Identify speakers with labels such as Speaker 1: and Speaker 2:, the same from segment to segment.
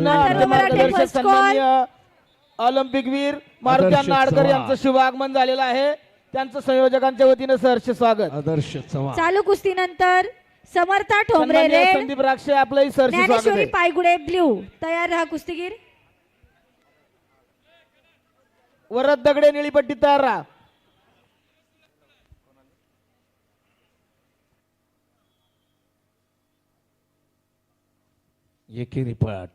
Speaker 1: मार्गदर्शक. सन्माननीय ऑलिम्पिकवीर मारुती. यांचं शुभ आगमन झालेलं आहे. त्यांचं संयोजकांच्या वतीनं सहर्ष स्वागत.
Speaker 2: आदर्श चव्हाण.
Speaker 3: चालू कुस्तीनंतर समर्था ठोंबरे
Speaker 1: सन्माननीय
Speaker 3: रेड
Speaker 1: संदीप राक्षे आपलंही सहर्ष स्वागत
Speaker 3: ज्ञानेश्वरी
Speaker 1: आहे
Speaker 3: पायगुडे ब्ल्यू. तयार राहा कुस्तीगीर.
Speaker 1: वरद दगडे निळीपट्टी तयार राहा
Speaker 2: एकेरी पाठ.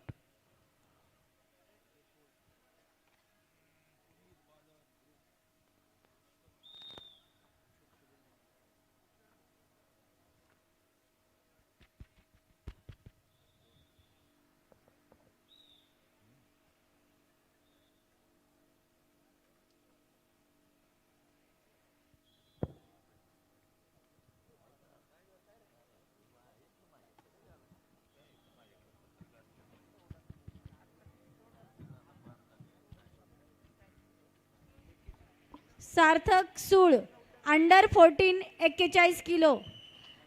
Speaker 3: सार्थक सूळ अंडर फोर्टीन एक्केचाळीस kilo.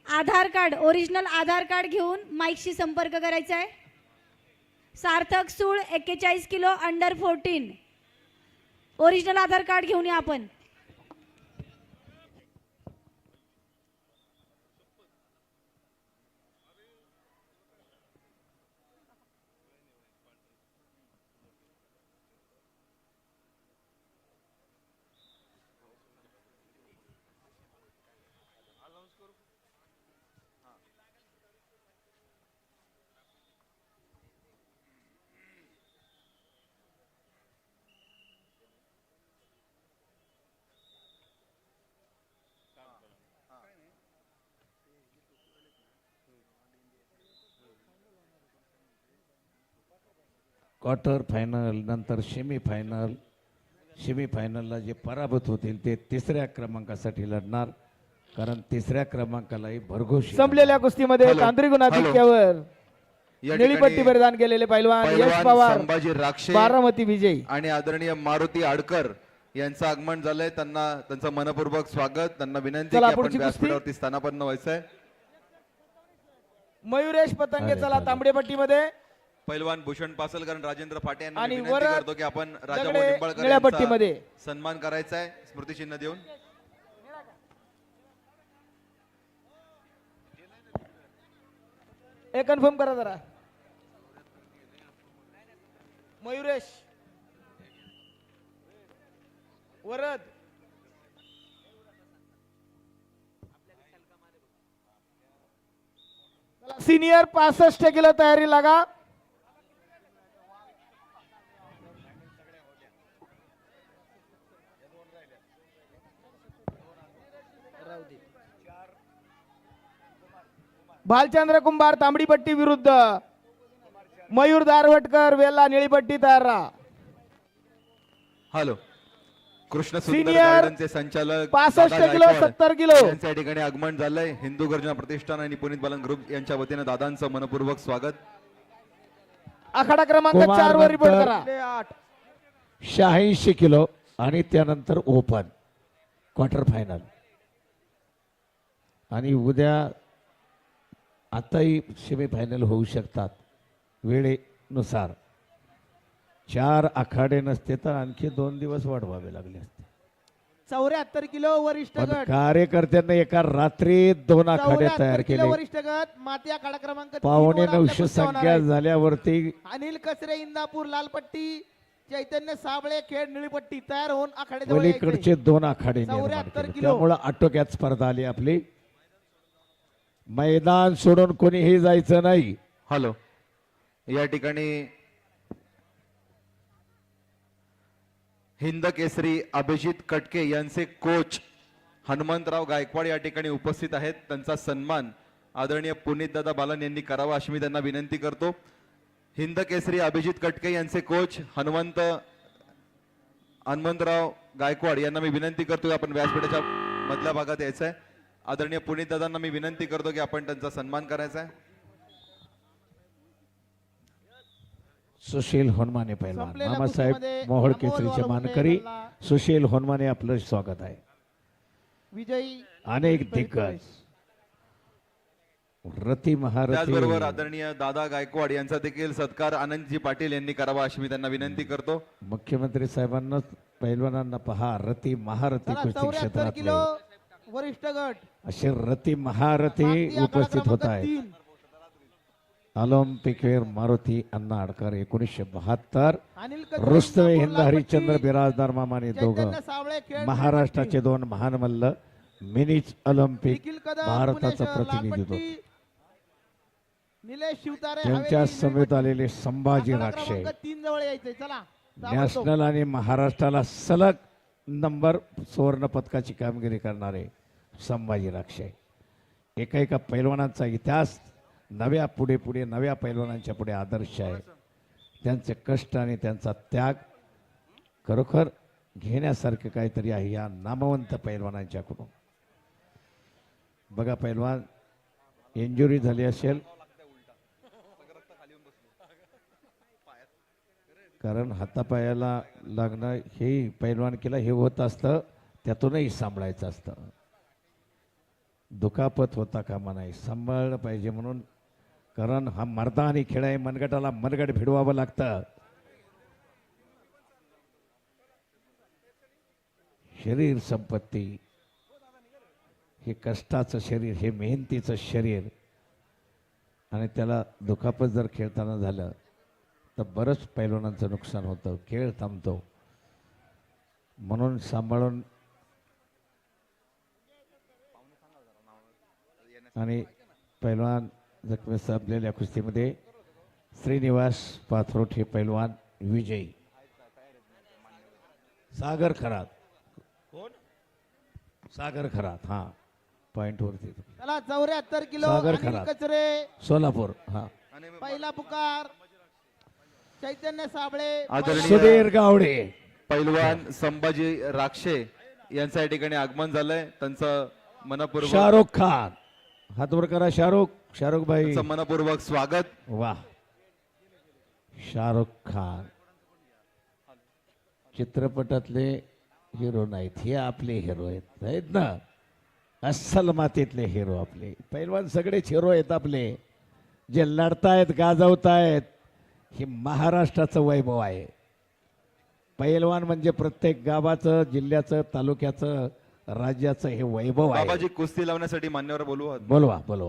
Speaker 3: Aadhaar card original Aadhaar card घेऊन माईकशी संपर्क करायचा आहे. सार्थक सूळ एक्केचाळीस kilo under fourteen original Aadhaar card घेऊन या आपण.
Speaker 2: क्वार्टर फायनल नंतर सेमी फायनल सेमी फायनलला जे पराभूत होतील ते तिसऱ्या क्रमांकासाठी लढणार कारण तिसऱ्या क्रमांकालाही भरघोष
Speaker 1: संपलेल्या कुस्तीमध्ये
Speaker 4: हॅलो.
Speaker 1: तांत्रिक. गुणाधिक्यावर
Speaker 4: या ठिकाणी
Speaker 1: परिधान केलेले पैलवान यश
Speaker 4: पैलवान
Speaker 1: पवार
Speaker 4: संभाजी राक्षे
Speaker 1: बारामती विजयी
Speaker 4: आणि आदरणीय मारुती आडकर यांचं आगमन झालंय त्यांना त्यांचं मनपूर्वक स्वागत त्यांना विनंती
Speaker 1: चला,
Speaker 4: की आपण
Speaker 1: पुढची कुस्ती.
Speaker 4: व्यासपीठावरती स्थानापन्न व्हायचंय
Speaker 1: मयूरेश पतंगे चला
Speaker 2: अरे.
Speaker 4: पैलवान भूषण पासलकर आणि राजेंद्र फाटे यांना
Speaker 1: आणि
Speaker 4: मी विनंती
Speaker 1: वरद
Speaker 4: करतो की आपण राजा
Speaker 1: दगडे
Speaker 4: निंबाळकर
Speaker 1: निळ्या
Speaker 4: यांचा
Speaker 1: पट्टीमध्ये.
Speaker 4: सन्मान करायचा आहे. स्मृतिचिन्ह देऊन.
Speaker 1: हे कन्फर्म करा जरा. मयुरेश. वरद. सिनियर पासष्ट किलो तयारी लागा. भालचंद्र कुंभार तांबडीपट्टी विरुद्ध मयूर दारवटकर वेल्ला निळीपट्टी राहा
Speaker 4: हॅलो कृष्ण गार्डनचे संचालक
Speaker 1: 65
Speaker 4: दादा
Speaker 1: किलो, 70 किलो.
Speaker 4: यांच्या ठिकाणी आगमन झालंय हिंदू गर्जना प्रतिष्ठान आणि पुनीत बालन ग्रुप यांच्या वतीनं दादांचं मनपूर्वक स्वागत
Speaker 1: आखाडा क्रमांक चार वर रिपोर्ट करा
Speaker 2: शहाऐंशी किलो आणि त्यानंतर ओपन क्वार्टर फायनल आणि उद्या आताही सेमी फायनल होऊ शकतात वेळेनुसार चार आखाडे नसते तर आणखी दोन दिवस वाढवावे लागले असते
Speaker 5: चौऱ्याहत्तर किलो वरिष्ठ
Speaker 2: पण
Speaker 5: गट
Speaker 2: कार्यकर्त्यांना एका रात्रीत दोन आखाडे तयार
Speaker 5: चौऱ्याहत्तर किलो
Speaker 2: केले
Speaker 5: वरिष्ठ गट माती आखाडा क्रमांक तीन
Speaker 2: पावणे
Speaker 5: वर आपल्या
Speaker 2: नऊशे
Speaker 5: होणार
Speaker 2: संख्या. झाल्यावरती
Speaker 5: अनिल कसरे इंदापूर लालपट्टी चैतन्य साबळे खेड निळीपट्टी तयार होऊन यायचंय.
Speaker 2: पलीकडचे दोन आखाडे निर्माण
Speaker 5: 74
Speaker 2: केले
Speaker 5: किलो.
Speaker 2: त्यामुळं आटोक्यात स्पर्धा आली आपली मैदान सोडून कोणीही जायचं नाही.
Speaker 4: हॅलो. या ठिकाणी हिंद केसरी अभिजित कटके यांचे कोच हनुमंतराव गायकवाड या ठिकाणी उपस्थित आहेत. त्यांचा सन्मान आदरणीय पुनीत दादा बालन यांनी करावा अशी मी त्यांना विनंती करतो. हिंद केसरी अभिजित कटके यांचे कोच हनुमंत हनुमंतराव गायकवाड यांना मी विनंती करतो आपण व्यासपीठाच्या मधल्या भागात यायचं आहे आदरणीय पुनीत दादांना मी विनंती करतो की आपण त्यांचा सन्मान करायचा आहे.
Speaker 2: सुशील होनमाने
Speaker 5: संपलेल्या
Speaker 2: मामासाहेब मोहोळ केसरीचे मानकरी सुशील होनमाने आपलं स्वागत आहे.
Speaker 5: विजयी
Speaker 2: अनेक दिग्गज. रती महारथी.
Speaker 4: त्याचबरोबर आदरणीय दादा गायकवाड यांचा देखील सत्कार आनंदजी पाटील यांनी करावा अशी मी त्यांना विनंती करतो.
Speaker 2: मुख्यमंत्री साहेबांना पैलवानांना पहा रती महारथी कुस्ती क्षेत्रातले.
Speaker 5: वरिष्ठ गट.
Speaker 2: असे रती महारथी उपस्थित होत आहेत. ऑलिम्पिकवेर मारुती अण्णा आडकर एकोणीसशे बहात्तर. रुस्तवे हिंद हरिश्चंद्र बिराजदार मामाने दोघं. महाराष्ट्राचे दोन महान मल्ल मिनीच ऑलिम्पिक भारताचं प्रतिनिधित्व. त्यांच्या समेत आलेले संभाजी राक्षे. नॅशनल आणि महाराष्ट्राला सलग नंबर सुवर्ण पदकाची कामगिरी करणारे संभाजी राक्षे. एका एका पैलवानांचा इतिहास नव्या पुढे पुढे नव्या पैलवानांच्या पुढे आदर्श आहे. त्यांचे कष्ट आणि त्यांचा त्याग खरोखर घेण्यासारखं काहीतरी आहे या नामवंत पैलवानांच्याकडून. बघा पैलवान इंजुरी झाली असेल कारण हातापायाला लागणं हे पैलवानकीला हे होत असतं त्यातूनही सांभाळायचं असतं. दुखापत होता कामा नाही सांभाळलं पाहिजे म्हणून. कारण हा मर्दा आणि खेळ आहे मनगटाला मनगट भिडवावं लागतं. शरीर संपत्ती हे कष्टाचं शरीर हे मेहनतीचं शरीर. आणि त्याला दुखापत जर खेळताना झालं तर बरंच पैलवानांचं नुकसान होतं खेळ थांबतो. म्हणून सांभाळून आणि पैलवान जखमी सापलेल्या कुस्तीमध्ये श्रीनिवास पाथरोट हे पैलवान विजयी. सागर खरात. सागर खरात हा. पॉइंट वरती.
Speaker 5: चला चौऱ्याहत्तर किलो
Speaker 2: सागर खरात.
Speaker 5: कचरे.
Speaker 2: सोलापूर हा.
Speaker 5: पहिला पुकार. चैतन्य साबळे
Speaker 2: सुधीर गावडे.
Speaker 4: पैलवान संभाजी राक्षे यांचं या ठिकाणी आगमन झालंय. त्यांचं मनपूर्वक
Speaker 2: शाहरुख खान. हात वर करा शाहरुख. शाहरुख भाई
Speaker 4: मनपूर्वक स्वागत.
Speaker 2: वाह शाहरुख खान. चित्रपटातले हिरो नाहीत. हे आपले हिरो आहेत. आहेत ना? अस्सल मातीतले हिरो आपले. पैलवान सगळेच हिरो आहेत आपले. जे लढतायत गाजवतायत हे महाराष्ट्राचं वैभव आहे. पैलवान म्हणजे प्रत्येक गावाचं जिल्ह्याचं तालुक्याचं राज्याचं हे वैभव आहे.
Speaker 4: बाबाजी कुस्ती लावण्यासाठी मान्यवर बोलू आहात.
Speaker 2: बोलवा बोलवा.